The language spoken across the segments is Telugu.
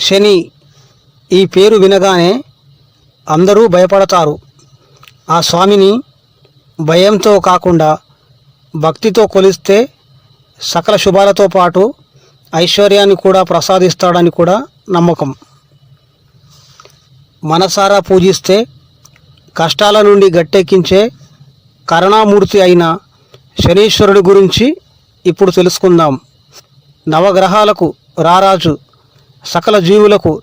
శని ఈ పేరు వినగానే అందరూ భయపడతారు. ఆ స్వామిని భయంతో కాకుండా భక్తితో కొలిస్తే సకల శుభాలతో పాటు ఐశ్వర్యాన్ని కూడా ప్రసాదిస్తాడని కూడా నమ్మకం. మనసారా పూజిస్తే కష్టాల నుండి గట్టెక్కించే కరుణామూర్తి అయిన శనీశ్వరుడి గురించి ఇప్పుడు తెలుసుకుందాం. నవగ్రహాలకు రారాజు సకల జీవులకు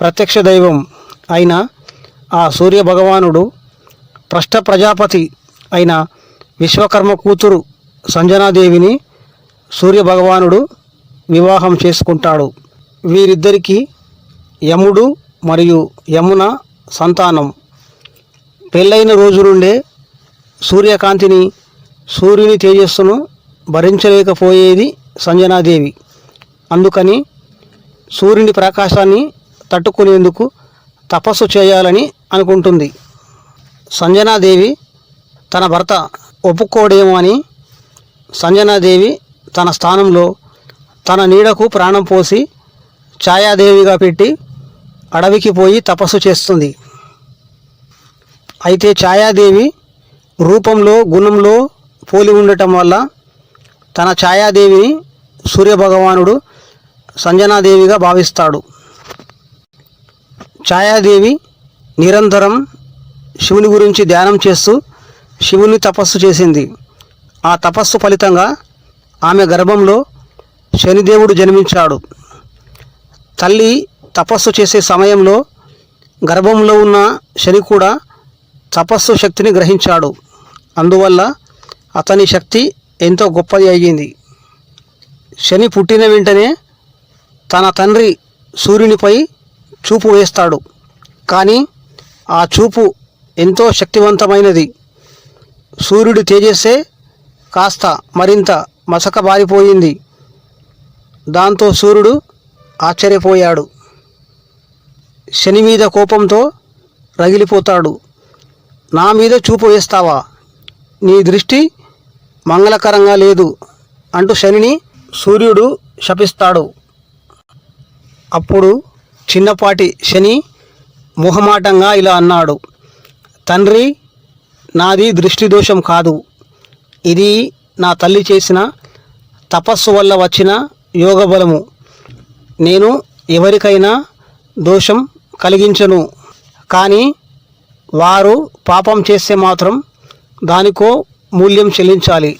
ప్రత్యక్ష దైవం అయిన ఆ సూర్య భగవానుడు పృష్ఠ ప్రజాపతి అయిన విశ్వకర్మ కూతురు సంజనాదేవిని సూర్య భగవానుడు వివాహం చేసుకుంటాడు. వీరిద్దరికీ యముడు మరియు యమున సంతానం. పెళ్ళైన రోజు నుండే సూర్యకాంతిని సూర్యుని తేజస్సును భరించలేకపోయేది సంజనాదేవి. అందుకని సూర్యుని ప్రకాశాన్ని తట్టుకునేందుకు తపస్సు చేయాలని అనుకుంటుంది. సంజనాదేవి తన భర్త ఒప్పుకోడేమో అని సంజనాదేవి తన స్థానంలో తన నీడకు ప్రాణం పోసి ఛాయాదేవిగా పెట్టి అడవికి పోయి తపస్సు చేస్తుంది. అయితే ఛాయాదేవి రూపంలో గుణంలో పోలి ఉండటం వల్ల తన ఛాయాదేవిని సూర్యభగవానుడు సంజనాదేవిగా భావిస్తాడు. ఛాయాదేవి నిరంతరం శివుని గురించి ధ్యానం చేస్తూ శివుని తపస్సు చేసింది. ఆ తపస్సు ఫలితంగా ఆమె గర్భంలో శనిదేవుడు జన్మించాడు. తల్లి తపస్సు చేసే సమయంలో గర్భంలో ఉన్న శని కూడా తపస్సు శక్తిని గ్రహించాడు. అందువల్ల అతని శక్తి ఎంతో గొప్పది అయ్యింది. శని పుట్టిన వెంటనే తన తండ్రి సూర్యునిపై చూపు వేస్తాడు. కానీ ఆ చూపు ఎంతో శక్తివంతమైనది. సూర్యుడి తేజస్సే కాస్త మరింత మసకబారిపోయింది దాంతో సూర్యుడు ఆశ్చర్యపోయాడు. శని మీద కోపంతో రగిలిపోతాడు. నా మీద చూపు వేస్తావా? నీ దృష్టి మంగళకరంగా లేదు అంటూ శనిని సూర్యుడు శపిస్తాడు. అప్పుడు చిన్నపాటి శని మొహమాటంగా ఇలా అన్నాడు తండ్రి నాది దృష్టి దోషం కాదు. ఇది నా తల్లి చేసిన తపస్సు వల్ల వచ్చిన యోగ బలము నేను ఎవరికైనా దోషం కలిగించను. కానీ వారు పాపం చేస్తే మాత్రం దానికో మూల్యం చెల్లించాలి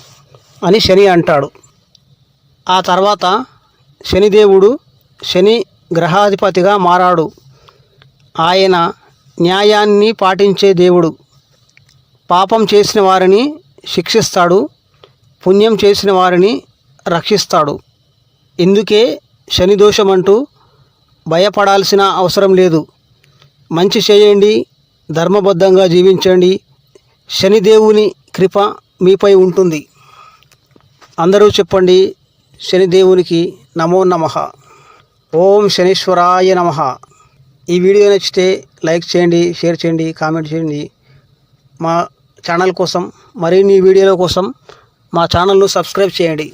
అని శని అంటాడు. ఆ తర్వాత శనిదేవుడు శని గ్రహాధిపతిగా మారాడు. ఆయన న్యాయాన్ని పాటించే దేవుడు. పాపం చేసిన వారిని శిక్షిస్తాడు. పుణ్యం చేసిన వారిని రక్షిస్తాడు. ఇందుకే శని దోషమంటూ భయపడాల్సిన అవసరం లేదు. మంచి చేయండి ధర్మబద్ధంగా జీవించండి. శనిదేవుని కృప మీపై ఉంటుంది. అందరూ చెప్పండి శనిదేవునికి నమో నమః. ఓం శనీశ్వరాయ నమః. ఈ వీడియో నచ్చితే లైక్ చేయండి షేర్ చేయండి కామెంట్ చేయండి. మా ఛానల్ కోసం మరిన్ని వీడియోల కోసం మా ఛానల్ను సబ్స్క్రైబ్ చేయండి.